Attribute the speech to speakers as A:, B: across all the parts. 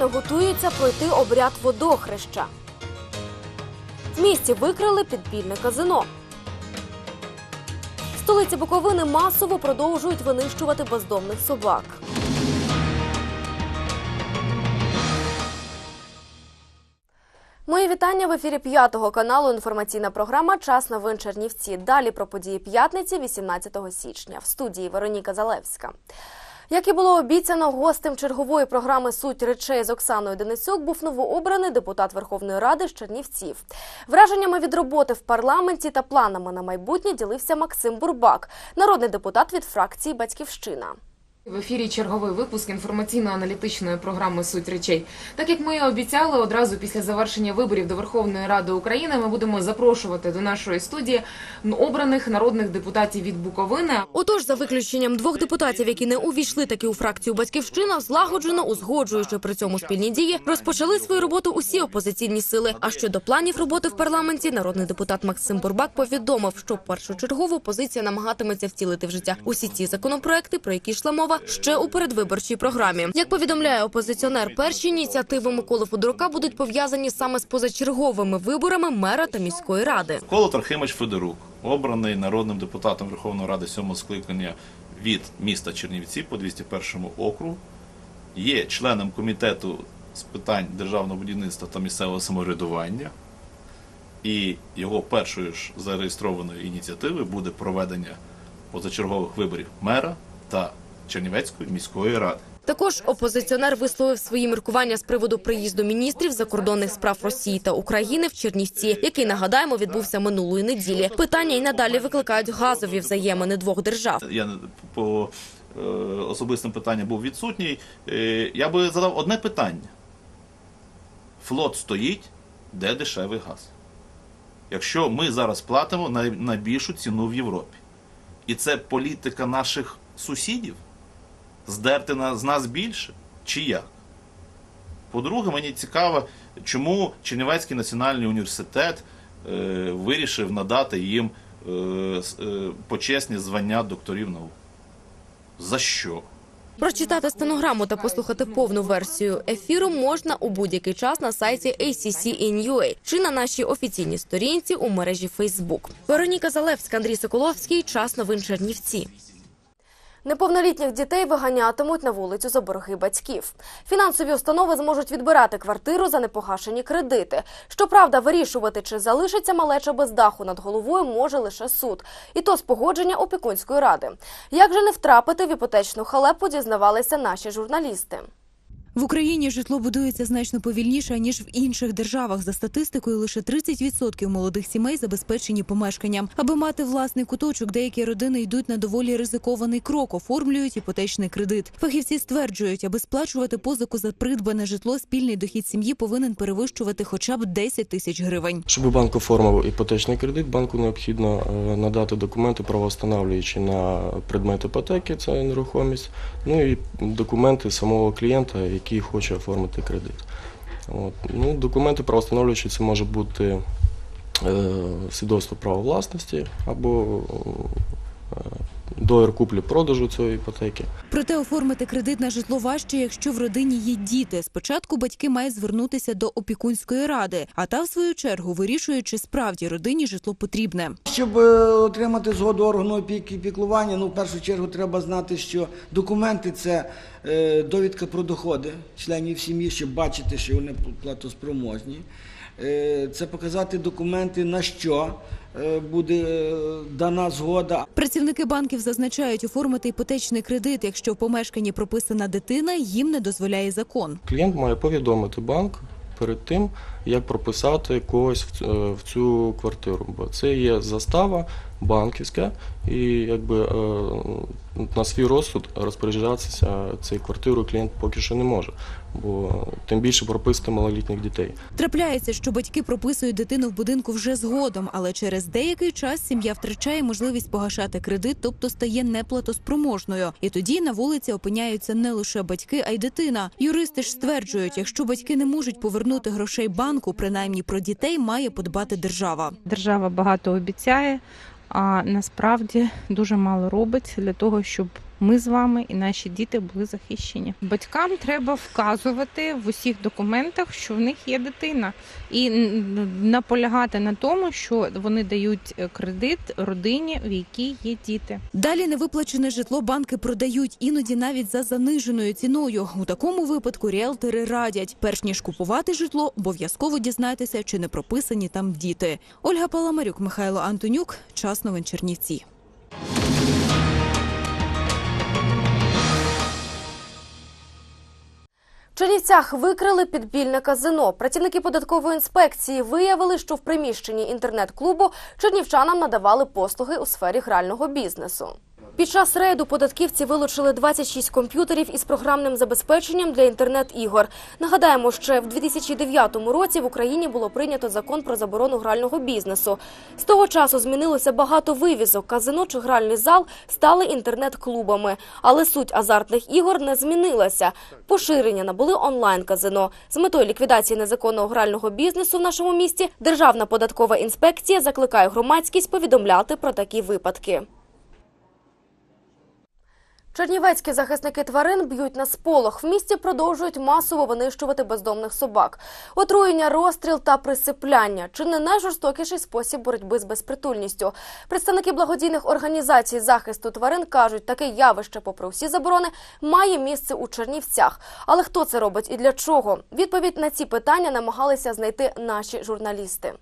A: Чернівчани готуються пройти обряд водохреща. В місті викрили підпільне казино. Столиці Буковини масово продовжують винищувати бездомних собак. Мої вітання в ефірі п'ятого каналу. Інформаційна програма Час новин Чернівці. Далі про події п'ятниці, 18 січня. В студії Вероніка Залевська. Як і було обіцяно, гостем чергової програми Суть речей з Оксаною Денисюк був новообраний депутат Верховної Ради з Чернівців. Враженнями від роботи в парламенті та планами на майбутнє ділився Максим Бурбак, народний депутат від фракції Батьківщина.
B: В ефірі черговий випуск інформаційно-аналітичної програми Суть речей. Так як ми і обіцяли, одразу після завершення виборів до Верховної Ради України ми будемо запрошувати до нашої студії обраних народних депутатів від Буковини.
A: Отож, за виключенням двох депутатів, які не увійшли таки у фракцію Батьківщина, злагоджено узгоджуючи при цьому спільні дії, розпочали свою роботу усі опозиційні сили. А щодо планів роботи в парламенті, народний депутат Максим Бурбак повідомив, що першочергово опозиція намагатиметься втілити в життя усі ці законопроекти, про які йшла мова ще у передвиборчій програмі. Як повідомляє опозиціонер, перші ініціативи Миколи Федорука будуть пов'язані саме з позачерговими виборами мера та міської ради.
C: Микола Трохимович Федорук, обраний народним депутатом Верховної Ради сьомого скликання від міста Чернівці по 201 округу, є членом комітету з питань державного будівництва та місцевого самоврядування. І його першою ж зареєстрованою ініціативою буде проведення позачергових виборів мера та Чернівецької міської ради.
A: Також опозиціонер висловив свої міркування з приводу приїзду міністрів закордонних справ Росії та України в Чернівці, який нагадаємо відбувся минулої неділі. Питання й надалі викликають газові взаємини двох держав.
C: я по е, особистим питанням був відсутній. Е, я би задав одне питання: флот стоїть, де дешевий газ? Якщо ми зараз платимо найбільшу ціну в Європі, і це політика наших сусідів, здерти на, з нас більше, чи як? По-друге, мені цікаво, чому Чернівецький національний університет е, вирішив надати їм е, е, почесні звання докторів наук. За що?
A: Прочитати стенограму та послухати повну версію ефіру можна у будь-який час на сайті ACC.in.ua чи на нашій офіційній сторінці у мережі Facebook. Вероніка Залевська, Андрій Соколовський. Час новин Чернівці. Неповнолітніх дітей виганятимуть на вулицю за борги батьків. Фінансові установи зможуть відбирати квартиру за непогашені кредити. Щоправда, вирішувати, чи залишиться малеча без даху над головою, може лише суд, і то з погодження опікунської ради. Як же не втрапити в іпотечну халепу, дізнавалися наші журналісти.
D: В Україні житло будується значно повільніше ніж в інших державах. За статистикою, лише 30% молодих сімей забезпечені помешканням. Аби мати власний куточок, деякі родини йдуть на доволі ризикований крок, оформлюють іпотечний кредит. Фахівці стверджують, аби сплачувати позику за придбане житло, спільний дохід сім'ї повинен перевищувати хоча б 10 тисяч гривень.
E: Щоб банк оформив іпотечний кредит, банку необхідно е, надати документи правоустанавлюючі на предмет іпотеки, це нерухомість, ну і документи самого клієнта, який хоче оформити кредит. От. Ну, документи правоустановлюючі це може бути е, свідоцтво права власності або договір куплі-продажу цієї іпотеки.
D: Проте оформити кредит на житло важче, якщо в родині є діти. Спочатку батьки мають звернутися до опікунської ради, а та в свою чергу вирішує, чи справді родині житло потрібне.
F: Щоб е, отримати згоду органу опіки і піклування, ну в першу чергу треба знати, що документи це е, довідка про доходи членів сім'ї, щоб бачити, що вони платоспроможні. Е, це показати документи, на що е, буде е, дана згода.
D: Працівники банків зазначають, оформити іпотечний кредит, якщо в помешканні прописана дитина, їм не дозволяє закон.
E: Клієнт має повідомити банк перед тим, як прописати когось в цю квартиру, бо це є застава банківська, і якби е, на свій розсуд розпоряджатися цією квартирою клієнт поки що не може, бо тим більше прописати малолітніх дітей.
D: Трапляється, що батьки прописують дитину в будинку вже згодом, але через деякий час сім'я втрачає можливість погашати кредит, тобто стає неплатоспроможною. І тоді на вулиці опиняються не лише батьки, а й дитина. Юристи ж стверджують, якщо батьки не можуть повернути грошей банку, принаймні про дітей має подбати держава.
G: Держава багато обіцяє, а насправді дуже мало робить для того, щоб ми з вами і наші діти були захищені. Батькам треба вказувати в усіх документах, що в них є дитина, і наполягати на тому, що вони дають е, кредит родині, в якій є діти.
D: Далі невиплачене житло банки продають іноді навіть за заниженою ціною. У такому випадку ріелтори радять, перш ніж купувати житло, обов'язково дізнайтеся, чи не прописані там діти. Ольга Паламарюк, Михайло Антонюк. Час новин Чернівці.
A: Чернівцях викрили підпільне казино. Працівники податкової інспекції виявили, що в приміщенні інтернет-клубу чернівчанам надавали послуги у сфері грального бізнесу. Під час рейду податківці вилучили 26 комп'ютерів із програмним забезпеченням для інтернет-ігор. Нагадаємо, ще в 2009 році в Україні було прийнято закон про заборону грального бізнесу. З того часу змінилося багато вивізок. Казино чи гральний зал стали інтернет-клубами. Але суть азартних ігор не змінилася. Поширення набули онлайн-казино. З метою ліквідації незаконного грального бізнесу в нашому місті Державна податкова інспекція закликає громадськість повідомляти про такі випадки. Чернівецькі захисники тварин б'ють на сполох. В місті продовжують масово винищувати бездомних собак. Отруєння, розстріл та присипляння чи не найжорстокіший спосіб боротьби з безпритульністю. Представники благодійних організацій захисту тварин кажуть, таке явище, попри всі заборони, має місце у Чернівцях. Але хто це робить і для чого? Відповідь на ці питання намагалися знайти наші журналісти.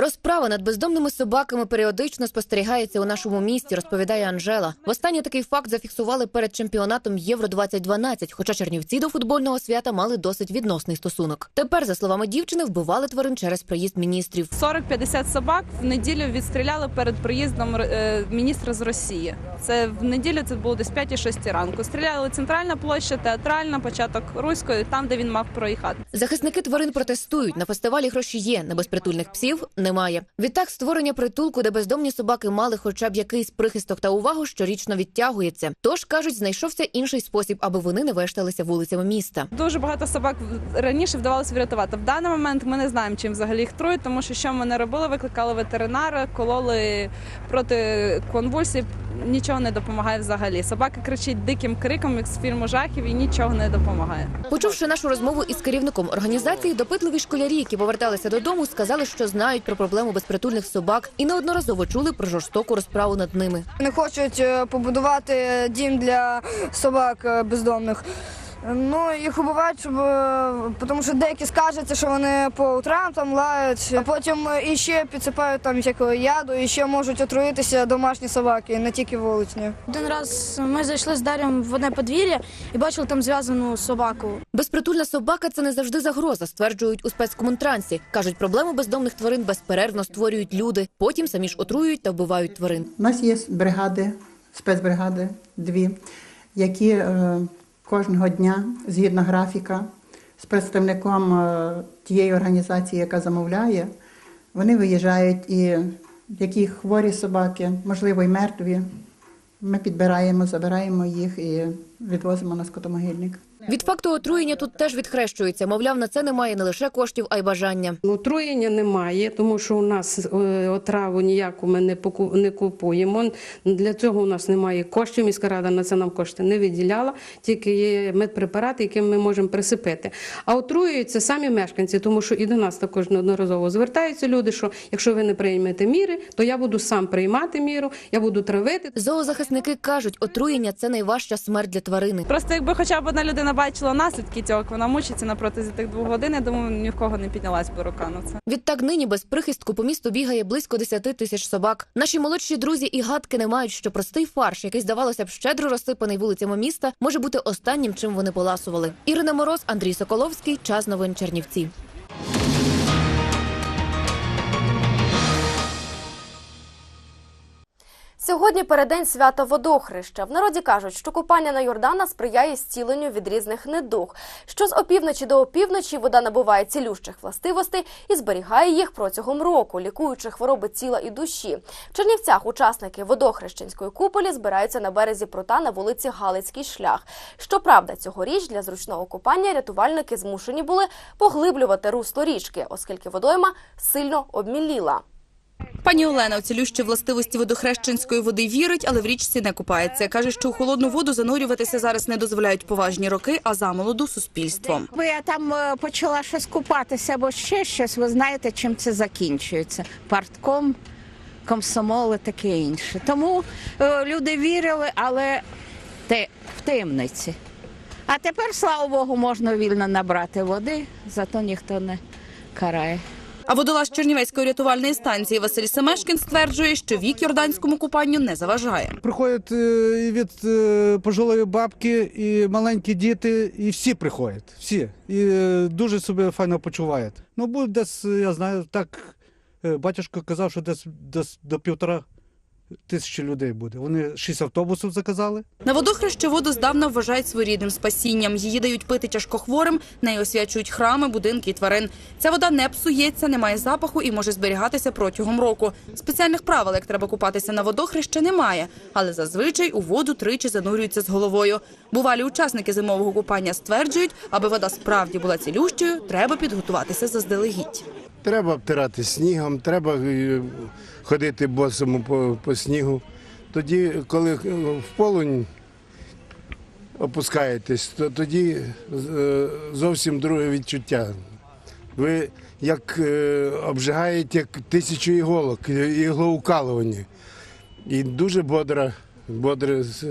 H: Розправа над бездомними собаками періодично спостерігається у нашому місті, розповідає Анжела. Востаннє такий факт зафіксували перед чемпіонатом Євро 2012 Хоча чернівці до футбольного свята мали досить відносний стосунок. Тепер, за словами дівчини, вбивали тварин через приїзд міністрів.
I: 40-50 собак в неділю відстріляли перед приїздом е, міністра з Росії. Це в неділю це було десь 5-6 ранку. Стріляли центральна площа, театральна, початок руської, там, де він мав проїхати.
H: Захисники тварин протестують. На фестивалі гроші є, на безпритульних псів немає. Відтак створення притулку, де бездомні собаки мали хоча б якийсь прихисток та увагу, щорічно відтягується. Тож кажуть, знайшовся інший спосіб, аби вони не вешталися вулицями міста.
I: Дуже багато собак раніше вдавалося врятувати. В даний момент ми не знаємо, чим взагалі їх трують, тому що що ми не робили, викликали ветеринара, кололи проти конвульсій. Нічого не допомагає взагалі. Собака кричить диким криком, як з фільму жахів, і нічого не допомагає.
H: Почувши нашу розмову із керівником організації, допитливі школярі, які поверталися додому, сказали, що знають про проблему безпритульних собак і неодноразово чули про жорстоку розправу над ними.
J: Не хочуть е, побудувати дім для собак е, бездомних. Ну, їх убивають, щоб, е, тому що деякі скажуться, що вони по утрам там лають, а потім е, іще підсипають там всякого яду, і ще можуть отруїтися домашні собаки, не тільки вуличні.
K: Один раз ми зайшли з Дар'ям в одне подвір'я і бачили там зв'язану собаку.
H: Безпритульна собака це не завжди загроза, стверджують у спецкомунтранці. кажуть, проблему бездомних тварин безперервно створюють люди. Потім самі ж отруюють та вбивають тварин.
L: У нас є бригади, спецбригади, дві, які е, кожного дня, згідно графіка, з представником е, тієї організації, яка замовляє, вони виїжджають і які хворі собаки, можливо, й мертві. Ми підбираємо, забираємо їх і відвозимо на скотомогильник.
H: Від факту отруєння тут теж відхрещуються. Мовляв, на це немає не лише коштів, а й бажання.
M: Отруєння немає, тому що у нас е, отраву ніяку ми не поку- не купуємо. Для цього у нас немає коштів. Міська рада на це нам кошти не виділяла. Тільки є медпрепарати, яким ми можемо присипити. А отруюються самі мешканці, тому що і до нас також неодноразово звертаються люди. Що якщо ви не приймете міри, то я буду сам приймати міру, я буду травити.
H: Зоозахисники кажуть, отруєння це найважча смерть для тварини.
I: Просто якби хоча б одна людина бачила наслідки цього, як вона мучиться на протязі тих двох годин, я думаю, ні в кого не піднялась би рука на це.
H: Відтак нині без прихистку по місту бігає близько 10 тисяч собак. Наші молодші друзі і гадки не мають, що простий фарш, який здавалося б щедро розсипаний вулицями міста, може бути останнім, чим вони поласували. Ірина Мороз, Андрій Соколовський, час новин Чернівці.
A: Сьогодні переддень свята водохреща. В народі кажуть, що купання на Йордана сприяє зціленню від різних недуг. Що з опівночі до опівночі вода набуває цілющих властивостей і зберігає їх протягом року, лікуючи хвороби тіла і душі. В Чернівцях учасники водохрещенської куполі збираються на березі прута на вулиці Галицький шлях. Щоправда, цьогоріч для зручного купання рятувальники змушені були поглиблювати русло річки, оскільки водойма сильно обміліла.
N: Пані Олена у властивості водохрещенської води вірить, але в річці не купається. Каже, що у холодну воду занурюватися зараз не дозволяють поважні роки, а замолоду суспільство.
O: Бо я там е, почала щось купатися або ще щось, ви знаєте, чим це закінчується. Партком, комсомол і таке інше. Тому е, люди вірили, але те, в таємниці. А тепер, слава Богу, можна вільно набрати води, зато ніхто не карає.
N: А водолаз Чернівецької рятувальної станції Василь Семешкін стверджує, що вік йорданському купанню не заважає.
P: Приходять е, від е, пожилої бабки, і маленькі діти, і всі приходять. Всі. І е, дуже себе файно почувають. Ну, буде десь, я знаю, так батюшко казав, що десь, десь до півтора тисячі людей буде. Вони шість автобусів заказали.
N: На водохреще воду здавна вважають своєрідним спасінням. Її дають пити тяжкохворим, нею освячують храми, будинки і тварин. Ця вода не псується, не має запаху і може зберігатися протягом року. Спеціальних правил, як треба купатися на водохреще, немає, але зазвичай у воду тричі занурюються з головою. Бувалі учасники зимового купання стверджують, аби вода справді була цілющою, треба підготуватися заздалегідь.
Q: Треба обтирати снігом, треба е, ходити босому по, по снігу. Тоді, коли е, в полонь опускаєтесь, то тоді е, зовсім друге відчуття. Ви як обжигаєте як тисячу іголок, іглоукалування. І дуже бодре, бодре с-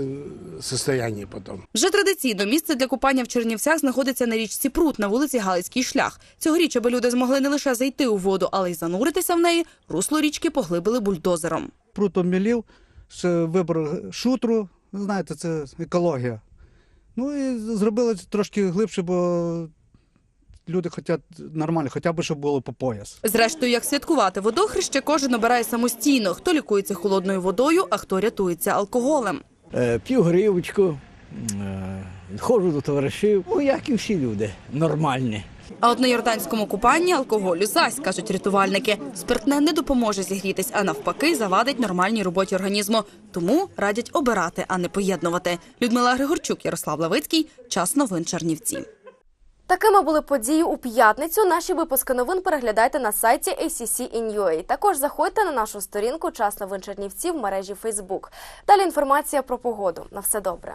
Q: состояние потім.
N: Вже традиційно місце для купання в Чернівцях знаходиться на річці Прут на вулиці Галицький шлях. Цьогоріч, аби люди змогли не лише зайти у воду, але й зануритися в неї, русло річки поглибили бульдозером.
P: Прутом мілів, ще вибор шутру. Знаєте, це екологія. Ну і зробили трошки глибше, бо люди хочуть нормально, хоча б щоб було по пояс.
N: Зрештою, як святкувати водохреще, кожен обирає самостійно. Хто лікується холодною водою, а хто рятується алкоголем.
R: Е, П'ю гривочку, е, ходжу до товаришів, ну як і всі люди, нормальні.
N: А от на йорданському купанні алкоголю зась, кажуть рятувальники. Спиртне не допоможе зігрітись, а навпаки завадить нормальній роботі організму. Тому радять обирати, а не поєднувати. Людмила Григорчук, Ярослав Лавицький. Час новин Чернівці.
A: Такими були події у п'ятницю. Наші випуски новин переглядайте на сайті ACC Також заходьте на нашу сторінку Час новин Чернівці в мережі Facebook. Далі інформація про погоду. На все добре.